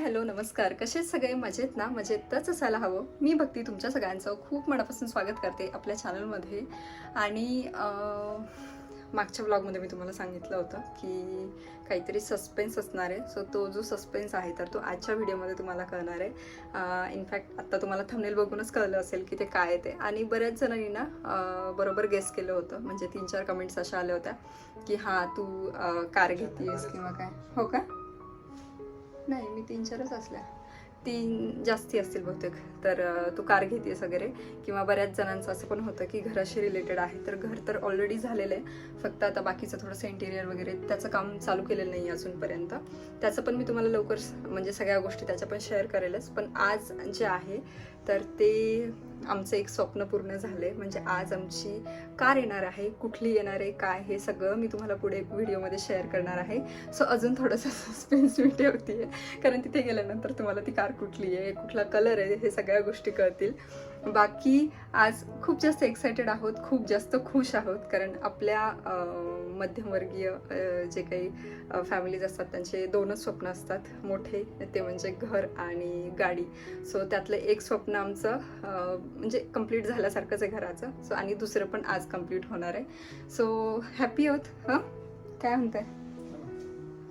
Hello नमस्कार. कसे सगळे? मजेत ना? मजेतच असायला हवं. मी भक्ती तुमच्या सगळ्यांचं खूप मनापासून स्वागत करते आपल्या चॅनलमध्ये आणि मागच्या ब्लॉगमध्ये मी तुम्हाला सांगितलं होतं की काहीतरी सस्पेन्स असणार आहे. सो तो जो सस्पेन्स आहे तर तो आजच्या व्हिडिओमध्ये तुम्हाला कळणार आहे. इनफॅक्ट आत्ता तुम्हाला थंबनेल बघूनच कळलं असेल की ते काय ते. आणि बऱ्याच जणांनी ना बरोबर गेस केलं होतं. म्हणजे तीन चार कमेंट्स अशा आल्या होत्या की हां तू कार घेतीयस किंवा काय. हो का? नाही मी तीन चारच असल्या. तीन जास्ती असतील बहुतेक. तर तू कार घेतेस वगैरे किंवा बऱ्याच जणांचं असं पण होतं की घराशी रिलेटेड आहे तर घर तर ऑलरेडी झालेलं आहे. फक्त आता बाकीचं थोडंसं इंटिरियर वगैरे त्याचं काम चालू केलेलं नाही अजूनपर्यंत. त्याचं पण मी तुम्हाला लवकर स- म्हणजे सगळ्या गोष्टी त्याच्या पण शेअर करेलच. पण आज जे आहे तर ते आमचं एक स्वप्न पूर्ण झाले म्हणजे आज आमची कार येणार आहे कुठली येणार आहे काय हे सगळं मी तुम्हाला पुढे व्हिडिओमध्ये शेअर करणार आहे. सो अजून थोडंसं सस्पेन्स मी ठेवते कारण तिथे गेल्यानंतर तुम्हाला ती कार कुठली आहे कुठला कलर आहे हे सगळ्या गोष्टी कळतील. बाकी आज खूप जास्त एक्सायटेड आहोत खूप जास्त खुश आहोत. कारण आपल्या मध्यमवर्गीय जे काही फॅमिलीज असतात त्यांचे दोनच स्वप्न असतात. मोठे ते म्हणजे घर आणि गाडी. सो त्यातलं एक स्वप्न आमचं म्हणजे कंप्लीट झाल्यासारखंच आहे घराचं. सो आणि दुसरं पण आज कंप्लीट होणार आहे. सो हॅपी आहोत हां? काय म्हणताय?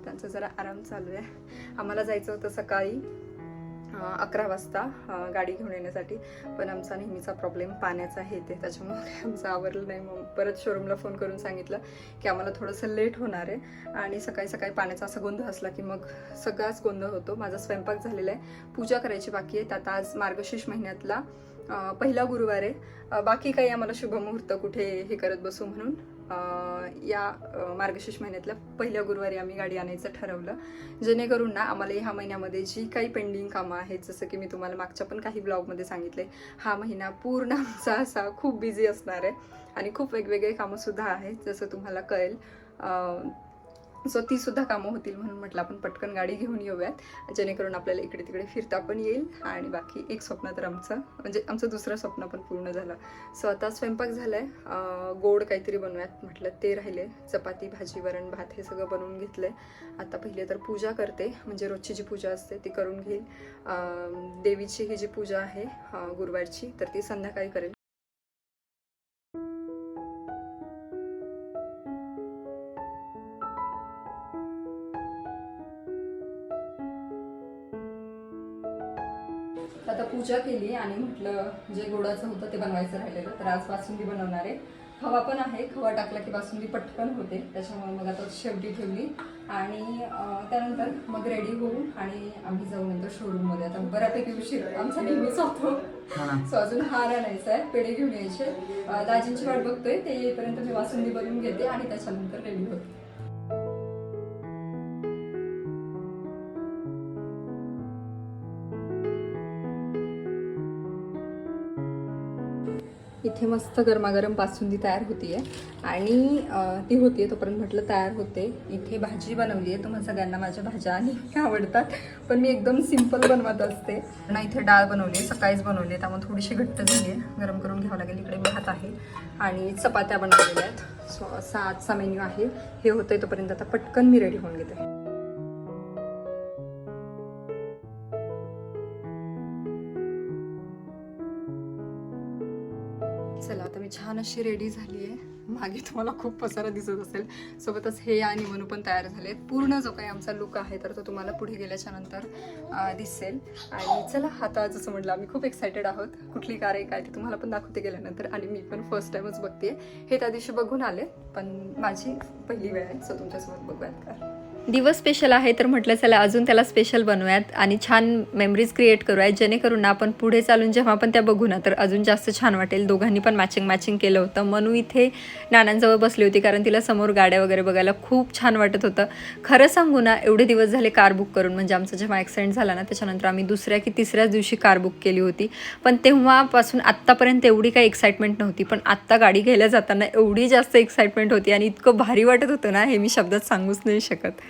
त्यांचा जरा आराम चालू आहे. आम्हाला जायचं होतं सकाळी अकरा वाजता गाडी घेऊन येण्यासाठी. पण आमचा नेहमीचा प्रॉब्लेम पाण्याचा हे ते. त्याच्यामुळे आमचं आवरलं नाही. मग परत शोरूमला फोन करून सांगितलं की आम्हाला थोडंसं लेट होणार आहे. आणि सकाळी सकाळी पाण्याचा असा गोंधळ असला की मग सगळाच गोंधळ होतो. माझा स्वयंपाक झालेला आहे. पूजा करायची बाकी आहे. त्यात आज मार्गशीर्ष महिन्यातला पहिला गुरुवार आहे. बाकी काही आम्हाला शुभमुहूर्त कुठे हे करत बसू म्हणून या मार्गशीर्ष महिन्यातल्या पहिल्या गुरुवारी आम्ही गाडी आणायचं ठरवलं. जेणेकरून ना आम्हाला ह्या महिन्यामध्ये जी काही पेंडिंग कामं आहेत जसं की मी तुम्हाला मागच्या पण काही ब्लॉगमध्ये सांगितले हा महिना पूर्ण आमचा असा खूप बिझी असणार आहे. आणि खूप वेगवेगळे कामंसुद्धा आहेत जसं तुम्हाला कळेल. सो ती सुद्धा कामं होतील म्हणून म्हटलं आपण पटकन गाडी घेऊन येऊयात. जेणेकरून आपल्याला इकडे तिकडे फिरता पण येईल आणि बाकी एक स्वप्न तर आमचं म्हणजे आमचं दुसरं स्वप्न पण पूर्ण झालं. सो आता स्वयंपाक झालाय. आहे गोड काहीतरी बनवूयात म्हटलं ते राहिले. चपाती भाजी वरण भात हे सगळं बनवून घेतलंय. आता पहिले तर पूजा करते म्हणजे रोजची जी पूजा असते ती करून घेईल. देवीची ही जी पूजा आहे गुरुवारची तर ती संध्याकाळी करेल. पूजा केली आणि म्हटलं जे गोडाचं होतं ते बनवायचं राहिलेलं. तर आज बासुंदी बनवणार आहे. खवा पण आहे. खवा टाकला की बासुंदी पटकन होते. त्याच्यामुळे मग आता शेवटी ठेवली. आणि त्यानंतर मग रेडी होऊ आणि आम्ही जाऊ नंतर शोरूममध्ये आता बऱ्यापैकी उशीर. आमचा नेहमीच होतो. सो अजून हार आणायचा आहे. पेढे घेऊन यायचे. दाजींची वाट बघतोय. ते येईपर्यंत मी बासुंदी बनवून घेते आणि त्याच्यानंतर रेडी होते. इथे मस्त गरमागरम बासुंदी तयार होतीये. आणि ती होती आहे तोपर्यंत म्हटलं तयार होते. इथे भाजी बनवली आहे तुम्हाला सगळ्यांना माझ्या भाज्या आणि आवडतात. पण मी एकदम सिंपल बनवत असते. ना इथे डाळ बनवली आहे सकाळीच बनवली आहे त्यामुळे थोडीशी घट्ट झाली आहे गरम करून घ्यावं लागेल इकडे भात आहे. आणि चपात्या बनवलेल्या आहेत. सो असा आजचा मेन्यू आहे. हे होतंय तोपर्यंत आता पटकन मी रेडी होऊन घेते. चला आता मी छान अशी रेडी झाली आहे मागे तुम्हाला खूप पसारा दिसत असेल. सोबतच हे आणि मनू पण तयार झाले पूर्ण जो काही आमचा लुक आहे तर तो तुम्हाला पुढे गेल्याच्यानंतर दिसेल. आणि चला आता जसं म्हटलं आम्ही खूप एक्सायटेड आहोत. कुठली कार आहे काय ती तुम्हाला पण दाखवते गेल्यानंतर. आणि मी पण फर्स्ट टाइमच बघते हे त्या दिवशी बघून आले पण माझी पहिली वेळ आहे सो तुमच्यासोबत बघूयात कार दिवस स्पेशल आहे तर म्हटलं चला अजून त्याला स्पेशल बनवूयात आणि छान मेमरीज क्रिएट करूयात. जेणेकरून ना आपण पुढे चालून जेव्हा आपण त्या बघू ना तर अजून जास्त छान वाटेल. दोघांनी पण मॅचिंग मॅचिंग केलं होतं. मनू इथे नानांजवळ बसली होती कारण तिला समोर गाड्या वगैरे बघायला खूप छान वाटत होतं. खरं सांगू ना एवढे दिवस झाले कार बुक करून. म्हणजे आमचा जेव्हा ॲक्सिडेंट झाला ना त्याच्यानंतर आम्ही दुसऱ्या की तिसऱ्याच दिवशी कार बुक केली होती. पण तेव्हापासून आत्तापर्यंत एवढी काही एक्साइटमेंट नव्हती. पण आत्ता गाडी घ्यायला जाताना एवढी जास्त एक्साइटमेंट होती आणि इतकं भारी वाटत होतं ना हे मी शब्दात सांगूच नाही शकत.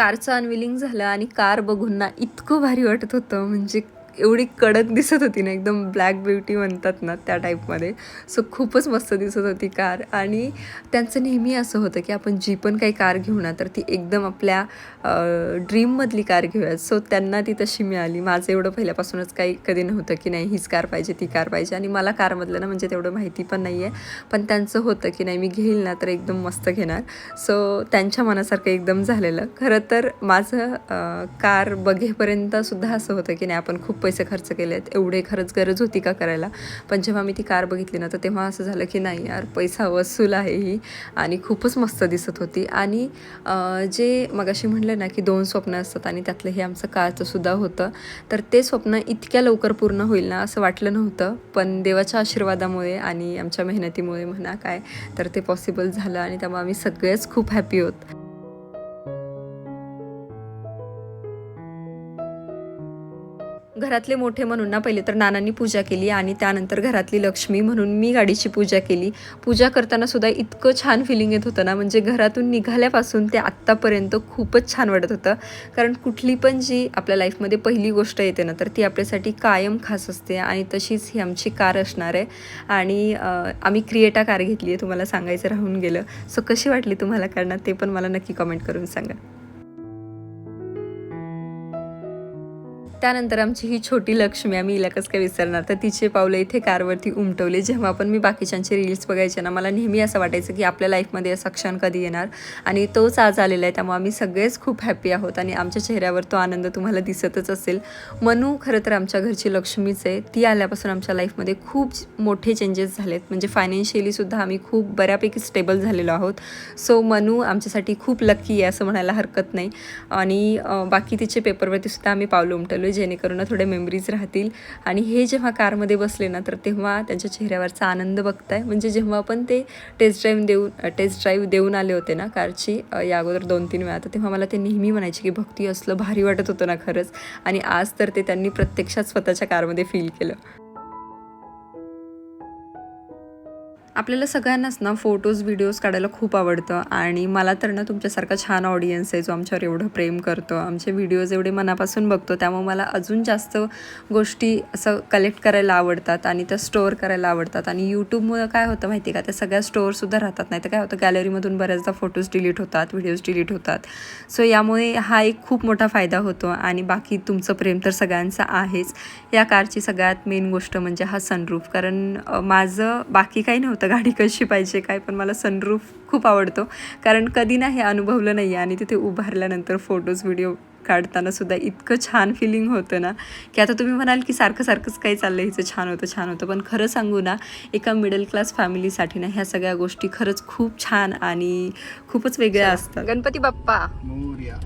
कारचं अनविलिंग झालं आणि कार बघून ना इतकं भारी वाटत होतं. म्हणजे एवढी कडक दिसत होती ना एकदम ब्लॅक ब्युटी म्हणतात ना त्या टाईपमध्ये सो खूपच मस्त दिसत होती कार आणि त्यांचं नेहमी असं होतं की आपण जी पण काही कार घेऊ ना तर ती एकदम आपल्या ड्रीममधली कार घेऊयात. सो त्यांना ती तशी मिळाली. माझं एवढं पहिल्यापासूनच काही कधी नव्हतं की नाही हीच कार पाहिजे ती कार पाहिजे. आणि मला कारमधलं ना म्हणजे तेवढं माहिती पण नाही आहे पण त्यांचं होतं की नाही मी घेईल ना तर एकदम मस्त घेणार. सो त्यांच्या मनासारखं एकदम झालेलं. खरं तर माझं कार बघेपर्यंत सुद्धा असं होतं की नाही आपण खूप पैसे खर्च केले आहेत एवढे खरंच गरज होती का करायला? पण जेव्हा मी ती कार बघितली ना तर तेव्हा असं झालं की नाही यार पैसा वसूल आहे ही. आणि खूपच मस्त दिसत होती. आणि जे मगाशी म्हणलं ना की दोन स्वप्न असतात आणि त्यातलं हे आमचं कारचं सुद्धा होतं तर ते स्वप्न इतक्या लवकर पूर्ण होईल ना असं वाटलं नव्हतं. पण देवाच्या आशीर्वादामुळे आणि आमच्या मेहनतीमुळे म्हणा काय तर ते पॉसिबल झालं आणि त्यामुळे आम्ही सगळेच खूप हॅपी होत. घरातले मोठे म्हणून ना पहिले तर नानांनी पूजा केली आणि त्यानंतर घरातली लक्ष्मी म्हणून मी गाडीची पूजा केली. पूजा करताना सुद्धा इतकं छान फिलिंग येत होतं ना म्हणजे घरातून निघाल्यापासून ते आत्तापर्यंत खूपच छान वाटत होतं. कारण कुठली पण जी आपल्या लाईफमध्ये पहिली गोष्ट येते ना तर ती आपल्यासाठी कायम खास असते आणि तशीच ही आमची कार असणार आहे. आणि आम्ही क्रिएटा कार घेतली आहे तुम्हाला सांगायचं राहून गेलं. सो कशी वाटली तुम्हाला कारण ते पण मला नक्की कमेंट करून सांगा. त्यानंतर आमची ही छोटी लक्ष्मी आम्ही हिला कसं काय विसरणार? तर तिचे पावलं इथे कारवरती उमटवले. जेव्हा पण मी बाकीच्यांचे रील्स बघायचे ना मला नेहमी असं वाटायचं की आपल्या लाईफमध्ये असा क्षण कधी येणार? आणि तोच आज आलेला आहे. त्यामुळे आम्ही सगळेच खूप हॅपी आहोत आणि आमच्या चेहऱ्यावर तो आनंद तुम्हाला दिसतच असेल. मनू खरं तर आमच्या घरची लक्ष्मीच आहे. ती आल्यापासून आमच्या लाईफमध्ये खूप मोठे चेंजेस झालेत. म्हणजे फायनान्शियलीसुद्धा आम्ही खूप बऱ्यापैकी स्टेबल झालेलो आहोत. सो मनू आमच्यासाठी खूप लक्की आहे असं म्हणायला हरकत नाही. आणि बाकी तिचे पेपरवरती सुद्धा आम्ही पावलं उमटवलो जेणेकरून ना थोडे मेमरीज राहतील. आणि हे जेव्हा कारमध्ये बसले ना तर तेव्हा त्यांच्या चेहऱ्यावरचा आनंद बघताय. म्हणजे जेव्हा पण ते टेस्ट ड्राईव्ह देऊन टेस्ट ड्राईव्ह देऊन आले होते ना कारची या अगोदर दोन तीन वेळा तर तेव्हा मला ते नेहमी म्हणायचे की भक्ती असलं भारी वाटत होतं ना खरंच. आणि आज तर ते त्यांनी प्रत्यक्षात स्वतःच्या कारमध्ये फील केलं. आपल्याला सगळ्यांनाच ना फोटोज व्हिडिओज काढायला खूप आवडतं. आणि मला तर ना तुमच्यासारखा छान ऑडियन्स आहे जो आमच्यावर एवढं प्रेम करतो. आमचे व्हिडिओज एवढे मनापासून बघतो. त्यामुळे मला अजून जास्त गोष्टी असं कलेक्ट करायला आवडतात आणि त्या स्टोअर करायला आवडतात. आणि यूट्यूबमुळं काय होतं माहिती आहे का? त्या सगळ्या स्टोअरसुद्धा राहतात. नाही तर काय होतं? गॅलरीमधून बऱ्याचदा फोटोज डिलीट होतात व्हिडिओज डिलीट होतात. सो यामुळे हा एक खूप मोठा फायदा होतो. आणि बाकी तुमचं प्रेम तर सगळ्यांचं आहेच. या कारची सगळ्यात मेन गोष्ट म्हणजे हा सनरूफ कारण माझं बाकी काही नव्हतं गाडी कशी पाहिजे काय पण मला सनरूफ खूप आवडतो. कारण कधी ना हे अनुभवलं नाही आहे आणि तिथे उभारल्यानंतर फोटोज व्हिडिओ काढताना सुद्धा इतकं छान फिलिंग होतं ना. की आता तुम्ही म्हणाल की सारखं सारखंच काही चाललं हिचं छान होतं छान होतं. पण खरं सांगू ना एका मिडल क्लास फॅमिलीसाठी ना ह्या सगळ्या गोष्टी खरंच खूप छान आणि खूपच वेगळ्या असतात. गणपती बाप्पा. मोर्या.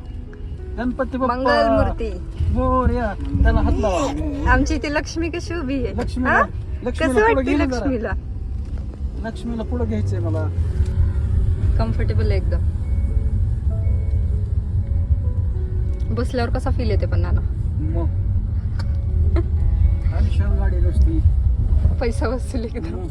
गणपती बाप्पा. मंगल मूर्ती मोर्या. त्याला हात लावा. आमची इथे लक्ष्मी कशी उभी आहे? कसं वाटते. लक्ष्मीला? लक्ष्मीला पुढे घ्यायचंय मला. कम्फर्टेबल आहे एकदम. बसल्यावर कसा फील येते पण नाना? मग. आयुष्यात गाडी नसती पैसा वसूल एकदम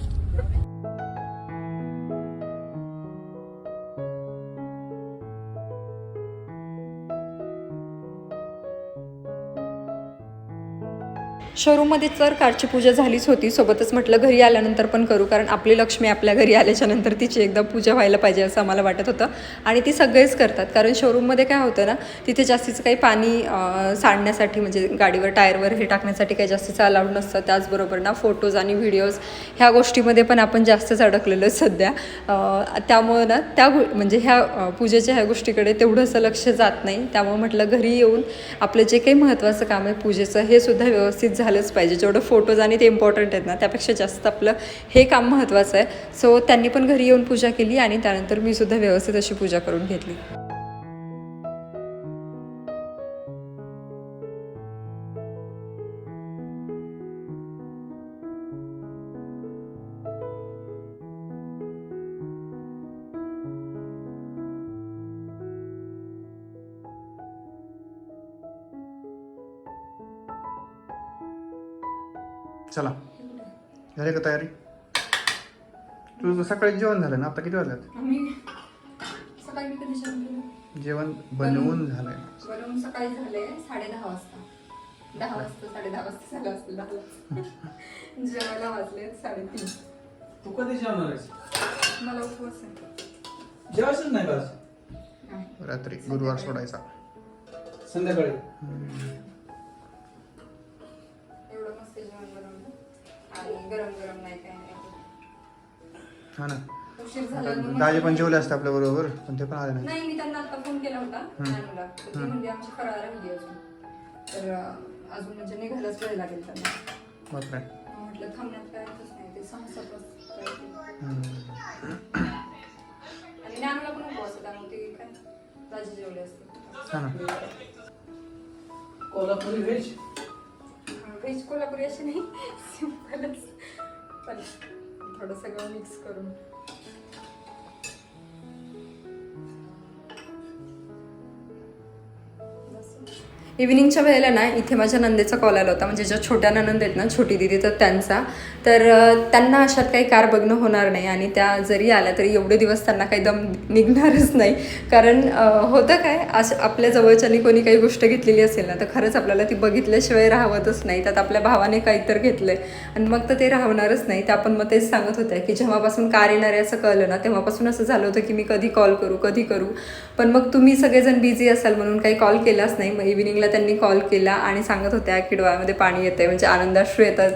शोरूममध्ये तर कारची पूजा झालीच होती. सोबतच म्हटलं घरी आल्यानंतर पण करू कारण आपली लक्ष्मी आपल्या घरी आल्याच्यानंतर तिची एकदा पूजा व्हायला पाहिजे असं आम्हाला वाटत होतं. आणि ती सगळेच करतात. कारण शोरूममध्ये काय होतं ना तिथे जास्तीचं काही पाणी सांडण्यासाठी म्हणजे गाडीवर टायरवर हे टाकण्यासाठी काही जास्तीचं अलाउड नसतं. त्याचबरोबर ना फोटोज आणि व्हिडिओज ह्या गोष्टीमध्ये पण आपण जास्तच अडकलेलो सध्या. त्यामुळं ना त्या गो म्हणजे ह्या पूजेच्या ह्या गोष्टीकडे तेवढंसं लक्ष जात नाही. त्यामुळे म्हटलं घरी येऊन आपलं जे काही महत्त्वाचं काम आहे पूजेचं हे सुद्धा व्यवस्थित झालं झालंच पाहिजे. जेवढं फोटोज आणि ते इम्पॉर्टंट आहेत ना त्यापेक्षा जास्त आपलं हे काम महत्त्वाचं आहे. सो त्यांनी पण घरी येऊन पूजा केली आणि त्यानंतर मी सुद्धा व्यवस्थित अशी पूजा करून घेतली. का तयारी? तुझं सकाळी जेवण झालं ना? आता किती वाजल्यात आम्ही सकाळी कधी जेवण केलं? जेवण बनवून झालंय. बनवून सकाळी झाले साडे दहा वाजता. दहा वाजता साडे दहा वाजता झालं असतं दहाला जेवायला वाजले साडेतीन. तू कधी जेवणार आहेस? मला उपवास आहे. जेवायचंच नाही का आज? नाही. रात्री गुरुवार सोडायचा. संध्याकाळी? आणि गरम गरम नाही काय नाही. हा ना. उशीर झाला मग दाजी पण जेवले असते आपल्या बरोबर पण ते पण आले नाही. नाही मी त्यांना आता फोन केला होता नानूला तर ते म्हणजे आमची फराळ राहिली अजून. तर अं, अजून म्हणजे निघायलाच वेळ लागेल त्यांना. म्हटलं थांबण्यात काय अर्थच नाही ते सहा सात वाजता. हम्म. आणि नानूला पण उपवास होता मग ते काय दाजी जेवले असते हा ना. कोल्हापुरी व्हेज व्हेज कोल्हापुरी अशी नाही सिम्पलच पण थोडं सगळं मिक्स करून. इव्हिनिंगच्या वेळेला ना इथे माझ्या नंदेचा कॉल आला होता. म्हणजे ज्या छोट्या ननंद आहेत ना छोटी दिदी तर त्यांचा. तर त्यांना अशात काही कार बघणं होणार नाही. आणि त्या जरी आल्या तरी एवढे दिवस त्यांना काही दम निघणारच नाही. कारण होतं काय असं आपल्या जवळच्यानी कोणी काही गोष्ट घेतलेली असेल ना तर खरंच आपल्याला ती बघितल्याशिवाय राहवतच नाही. त्यात आपल्या भावाने काहीतर आहे आणि मग तर ते राहणारच नाही. तर आपण मग तेच सांगत होत्या की जेव्हापासून कार येणार आहे असं कळलं ना तेव्हापासून असं झालं होतं की मी कधी कॉल करू कधी करू. पण मग तुम्ही सगळेजण बिझी असाल म्हणून काही कॉल केलाच नाही. मग इव्हिनिंगला त्यांनी कॉल केला आणि सांगत होत्या की डोळ्यामध्ये पाणी येतंय म्हणजे आनंदाश्रू येतात.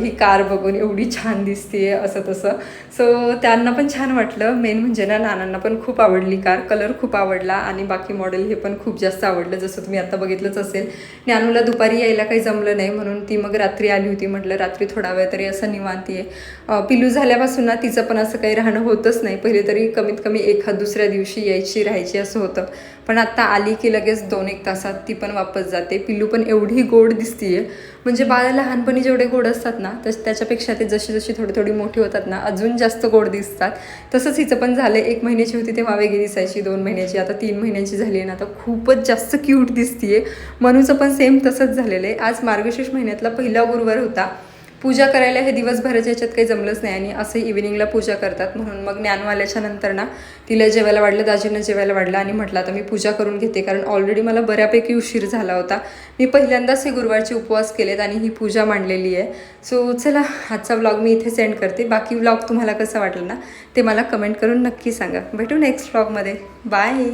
ही कार बघून एवढी छान दिसते असं तसं. सो त्यांना पण छान वाटलं. मेन म्हणजे ना नानांना पण खूप आवडली कार. कलर खूप आवडला आणि बाकी मॉडेल हे पण खूप जास्त आवडलं. जसं तुम्ही आता बघितलंच असेल ज्ञानूला दुपारी यायला काही जमलं नाही. म्हणून ती मग रात्री आली होती. म्हटलं रात्री थोडा वेळ तरी असं निवांत आहे पिलू झाल्यापासून ना तिचं पण असं काही राहणं होतच नाही. पहिले तरी कमीत कमी एखाद दुसऱ्या दिवशी यायची राहायची असं होतं. पण आत्ता आली की लगेच दोन एक तासात ती ती पण वापस जाते. पिल्लू पण एवढी गोड दिसतीये. म्हणजे बाळा लहानपणी जेवढे गोड असतात ना तस त्याच्यापेक्षा ते जशी जशी थोडी थोडी मोठी होतात ना अजून जास्त गोड दिसतात. तसंच हिचं पण झालं एक महिन्याची होती तेव्हा वेगळी दिसायची दोन महिन्याची. आता तीन महिन्याची झाली आहे ना आता खूपच जास्त क्यूट दिसतीये. मनूचं पण सेम तसंच झालेलं आहे. आज मार्गशीर्ष महिन्यातला पहिला गुरुवार होता. पूजा करायला हे दिवसभराच्या याच्यात काही जमलंच नाही आणि असं इव्हिनिंगला पूजा करतात. म्हणून मग ज्ञानवाल्याच्या नंतर ना तिला जेवायला वाढलं दाजींना जेवायला वाढलं आणि म्हटलं आता मी पूजा करून घेते. कारण ऑलरेडी मला बऱ्यापैकी उशीर झाला होता. मी पहिल्यांदाच हे गुरुवारचे उपवास केलेत आणि ही पूजा मांडलेली आहे. सो चला आजचा व्लॉग मी इथे सेंड करते. बाकी व्लॉग तुम्हाला कसं वाटलं ना ते मला कमेंट करून नक्की सांगा. भेटू नेक्स्ट व्लॉगमध्ये बाय